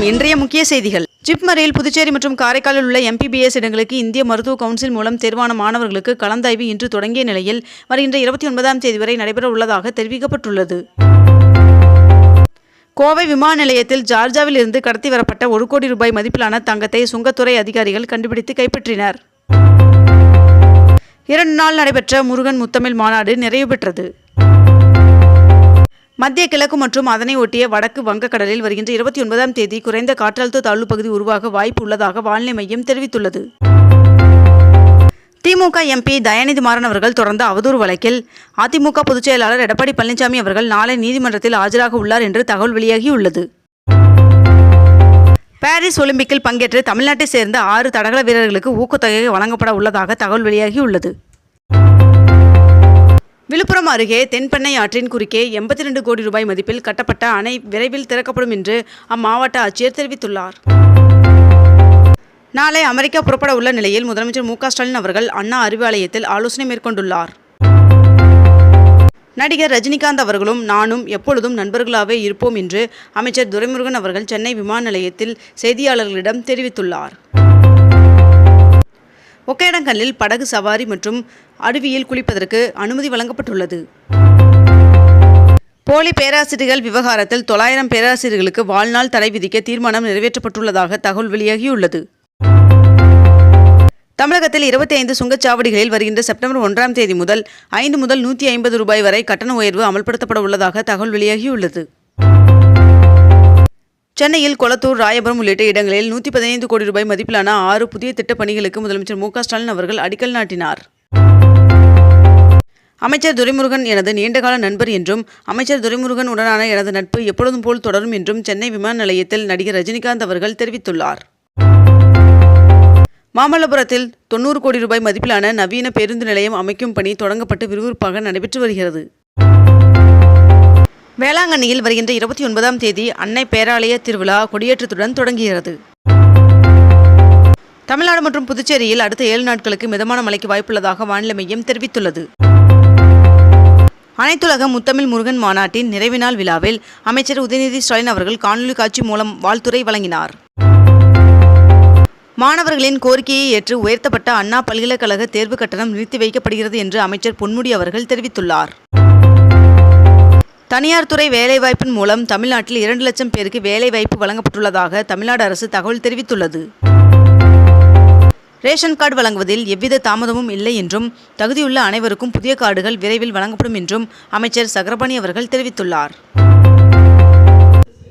வணக்கம் இன்றைய முக்கிய செய்திகள். ஜிப்மரில் புதுச்சேரி மற்றும் காரைக்காலில் உள்ள எம்பிபிஎஸ் இடங்களுக்கு இந்திய மருத்துவ கவுன்சில் மூலம் தேர்வான மாணவர்களுக்கு கலந்தாய்வு இன்று தொடங்கிய நிலையில் வருகின்ற இருபத்தி ஒன்பதாம் தேதி வரை நடைபெற உள்ளதாக தெரிவிக்கப்பட்டுள்ளது. கோவை விமான நிலையத்தில் ஜார்ஜாவில் இருந்து கடத்தி வரப்பட்ட ஒரு கோடி ரூபாய் மதிப்பிலான தங்கத்தை சுங்கத்துறை அதிகாரிகள் கண்டுபிடித்து கைப்பற்றினர். இரண்டு நாள் நடைபெற்ற முருகன் முத்தமிழ் மாநாடு நிறைவு பெற்றது. மத்திய கிழக்கு மற்றும் அதனை ஒட்டிய வடக்கு வங்கக்கடலில் வருகின்ற இருபத்தி ஒன்பதாம் தேதி குறைந்த காற்றழுத்த தாழ்வு பகுதி உருவாக வாய்ப்பு உள்ளதாக வானிலை மையம் தெரிவித்துள்ளது. திமுக எம்பி தயாநிதி மாறன் அவர்கள் தொடர்ந்த அவதூறு வழக்கில் அதிமுக பொதுச் செயலாளர் எடப்பாடி பழனிசாமி அவர்கள் நாளை நீதிமன்றத்தில் ஆஜராக உள்ளார் என்று தகவல் வெளியாகியுள்ளது. பாரிஸ் ஒலிம்பிக்கில் பங்கேற்று தமிழ்நாட்டை சேர்ந்த ஆறு தடகள வீரர்களுக்கு ஊக்கத்தொகை வழங்கப்பட உள்ளதாக தகவல் வெளியாகியுள்ளது. விழுப்புரம் அருகே தென்பெண்ணை ஆற்றின் குறுக்கே எண்பத்தி ரெண்டு கோடி ரூபாய் மதிப்பில் கட்டப்பட்ட அணை விரைவில் திறக்கப்படும் என்று அம்மாவட்ட ஆட்சியர் தெரிவித்துள்ளார். நாளை அமெரிக்கா புறப்பட உள்ள நிலையில் முதலமைச்சர் மு ஸ்டாலின் அவர்கள் அண்ணா அறிவாலயத்தில் ஆலோசனை மேற்கொண்டுள்ளார். நடிகர் ரஜினிகாந்த் அவர்களும் நானும் எப்பொழுதும் நண்பர்களாகவே இருப்போம் என்று அமைச்சர் துரைமுருகன் அவர்கள் சென்னை விமான நிலையத்தில் செய்தியாளர்களிடம் தெரிவித்துள்ளார். ஒகேனக்கல்லில் படகு சவாரி மற்றும் அருவியில் குளிப்பதற்கு அனுமதி வழங்கப்பட்டுள்ளது. போலி பேராசிரியர்கள் விவகாரத்தில் தொள்ளாயிரம் பேராசிரியர்களுக்கு வாழ்நாள் தடை விதிக்க தீர்மானம் நிறைவேற்றப்பட்டுள்ளதாக தகவல் வெளியாகியுள்ளது. தமிழகத்தில் இருபத்தி ஐந்து சுங்கச்சாவடிகளில் வருகின்ற செப்டம்பர் ஒன்றாம் தேதி முதல் ஐந்து முதல் நூற்றி ஐம்பது ரூபாய் வரை கட்டண உயர்வு அமல்படுத்தப்பட உள்ளதாக தகவல் வெளியாகியுள்ளது. சென்னையில் கொளத்தூர் ராயபுரம் உள்ளிட்ட இடங்களில் நூற்றி பதினைந்து கோடி ரூபாய் மதிப்பிலான ஆறு புதிய திட்டப் பணிகளுக்கு முதலமைச்சர் மு ஸ்டாலின் அவர்கள் அடிக்கல் நாட்டினார். அமைச்சர் துரைமுருகன் எனது நீண்டகால நண்பர் என்றும் அமைச்சர் துரைமுருகன் உடனான எனது நட்பு எப்பொழுதும் போல் தொடரும் என்றும் சென்னை விமான நிலையத்தில் நடிகர் ரஜினிகாந்த் அவர்கள் தெரிவித்துள்ளார். மாமல்லபுரத்தில் தொண்ணூறு கோடி ரூபாய் மதிப்பிலான நவீன பேருந்து நிலையம் அமைக்கும் பணி தொடங்கப்பட்டு விறுவிறுப்பாக நடைபெற்று வருகிறது. வேளாங்கண்ணியில் வருகின்ற இருபத்தி ஒன்பதாம் தேதி அன்னை பேராலய திருவிழா கொடியேற்றத்துடன் தொடங்குகிறது. தமிழ்நாடு மற்றும் புதுச்சேரியில் அடுத்த ஏழு நாட்களுக்கு மிதமான மழைக்கு வாய்ப்புள்ளதாக வானிலை மையம் தெரிவித்துள்ளது. அனைத்துலக முத்தமிழ் முருகன் மாநாட்டின் நிறைவு நாள் விழாவில் அமைச்சர் உதயநிதி ஸ்டாலின் அவர்கள் காணொலி காட்சி மூலம் வாழ்த்துரை வழங்கினார். மாணவர்களின் கோரிக்கையை ஏற்று உயர்த்தப்பட்ட அண்ணா பல்கலைக்கழக தேர்வு கட்டணம் நிறுத்தி வைக்கப்படுகிறது என்று அமைச்சர் பொன்முடி அவர்கள் தெரிவித்துள்ளார். தனியார் துறை வேலைவாய்ப்பின் மூலம் தமிழ்நாட்டில் இரண்டு லட்சம் பேருக்கு வேலைவாய்ப்பு வழங்கப்பட்டுள்ளதாக தமிழ்நாடு அரசு தகவல் தெரிவித்துள்ளது. ரேஷன் கார்டு வழங்குவதில் எவ்வித தாமதமும் இல்லை என்றும் தகுதியுள்ள அனைவருக்கும் புதிய கார்டுகள் விரைவில் வழங்கப்படும் என்றும் அமைச்சர் சக்கரபாணி அவர்கள் தெரிவித்துள்ளார்.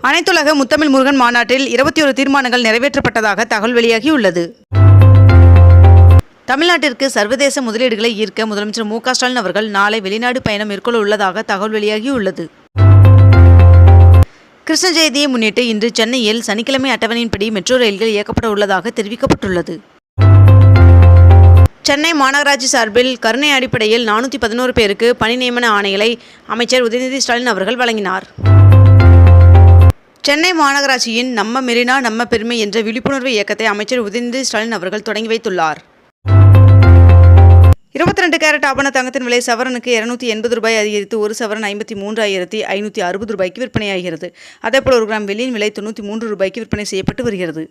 அனைத்துலக முத்தமிழ் முருகன் மாநாட்டில் இருபத்தி ஒரு தீர்மானங்கள் நிறைவேற்றப்பட்டதாக தகவல் வெளியாகியுள்ளது. தமிழ்நாட்டிற்கு சர்வதேச முதலீடுகளை ஈர்க்க முதலமைச்சர் மு ஸ்டாலின் அவர்கள் நாளை வெளிநாடு பயணம் மேற்கொள்ள உள்ளதாக தகவல் வெளியாகியுள்ளது. கிருஷ்ண ஜெயந்தியை முன்னிட்டு இன்று சென்னையில் சனிக்கிழமை அட்டவணையின்படி மெட்ரோ ரயில்கள் இயக்கப்பட உள்ளதாக தெரிவிக்கப்பட்டுள்ளது. சென்னை மாநகராட்சி சார்பில் கருணை அடிப்படையில் நானூற்றி பதினோரு பேருக்கு பணி நியமன ஆணைகளை அமைச்சர் உதயநிதி ஸ்டாலின் அவர்கள் வழங்கினார். சென்னை மாநகராட்சியின் நம்ம மெரினா நம்ம பெருமை என்ற விழிப்புணர்வு இயக்கத்தை அமைச்சர் உதயநிதி ஸ்டாலின் அவர்கள் தொடங்கி வைத்துள்ளார். இருபத்தி ரெண்டு கேரட் ஆபண தங்கத்தின் விலை சவரனுக்கு இருநூத்தி எண்பது ரூபாய் அதிகரித்து ஒரு சவரன் ஐம்பத்தி மூன்றாயிரத்தி ஐநூற்றி அறுபது ரூபாய்க்கு விற்பனையாகிறது. அதேபோல் ஒரு கிராம் வெள்ளியின் விலை தொண்ணூற்றி மூன்று ரூபாய்க்கு விற்பனை செய்யப்பட்டு வருகிறது.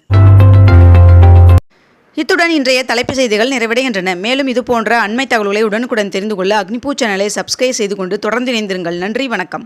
இத்துடன் இன்றைய தலைப்பு செய்திகள் நிறைவடைகின்றன. மேலும் இதுபோன்ற அண்மை தகவல்களை உடனுக்குடன் தெரிந்து கொள்ள அக்னிபூ சேனலை சப்ஸ்கிரைப் செய்து கொண்டு தொடர்ந்து இணைந்திருங்கள். நன்றி வணக்கம்.